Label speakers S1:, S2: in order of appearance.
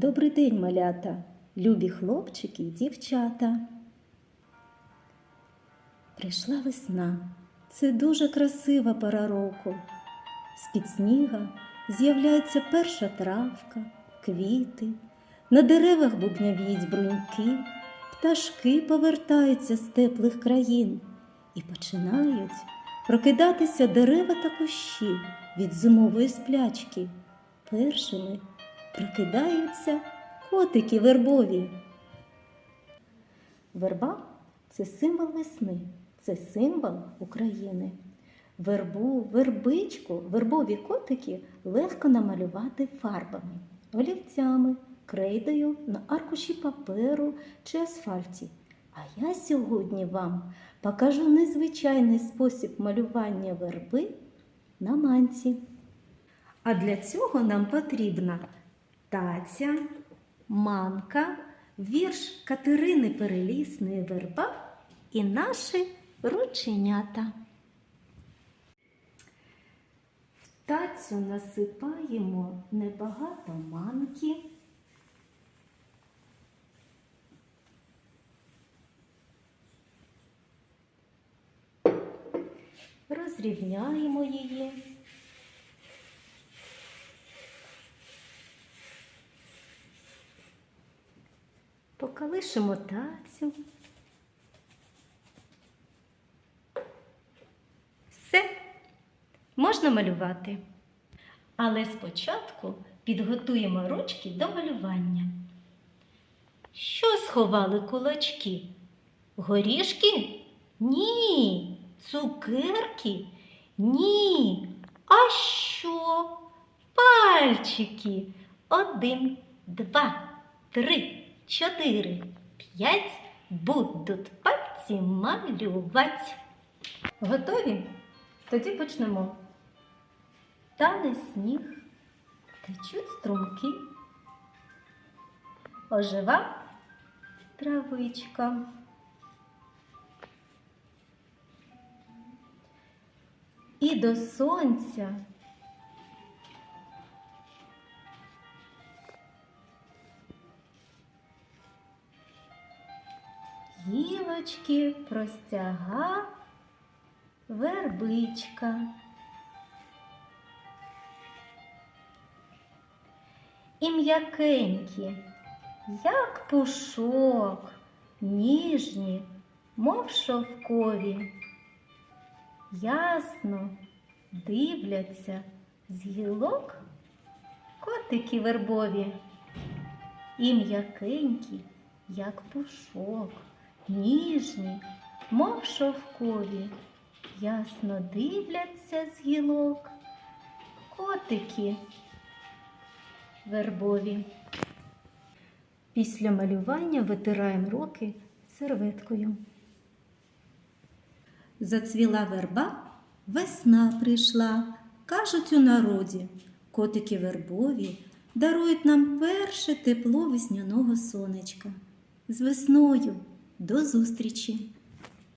S1: Добрий день, малята, любі хлопчики й дівчата. Прийшла весна. Це дуже красива пора року. З-під сніга з'являється перша травка, квіти, на деревах бубнявіють бруньки, пташки повертаються з теплих країн і починають прокидатися дерева та кущі від зимової сплячки. Першими прокидаються котики вербові. Верба це символ весни, це символ України. Вербу, вербичку, вербові котики легко намалювати фарбами, олівцями, крейдою на аркуші паперу чи асфальті. А я сьогодні вам покажу незвичайний спосіб малювання верби на манці. А для цього нам потрібна таця, манка, вірш Катерини Перелісної верба і наші рученята. В тацю насипаємо небагато манки. Розрівняємо її. Покалишимо тацю. Все, можна малювати. Але спочатку підготуємо ручки до малювання. Що сховали кулачки? Горішки? Ні. Цукерки? Ні. А що? Пальчики. Один, два, три, чотири, п'ять. Будуть пальці малювати. Готові? Тоді почнемо. Тане сніг, течуть струмки, ожива травичка. І до сонця гілочки простяга вербичка. І м'якенькі, як пушок, ніжні, мов шовкові. Ясно дивляться з гілок котики вербові. І м'якенькі, як пушок, ніжні, мов шовкові. Ясно дивляться з гілок котики вербові. Після малювання витираємо руки серветкою. Зацвіла верба, весна прийшла, кажуть у народі. Котики вербові дарують нам перше тепло весняного сонечка. З весною до зустрічі!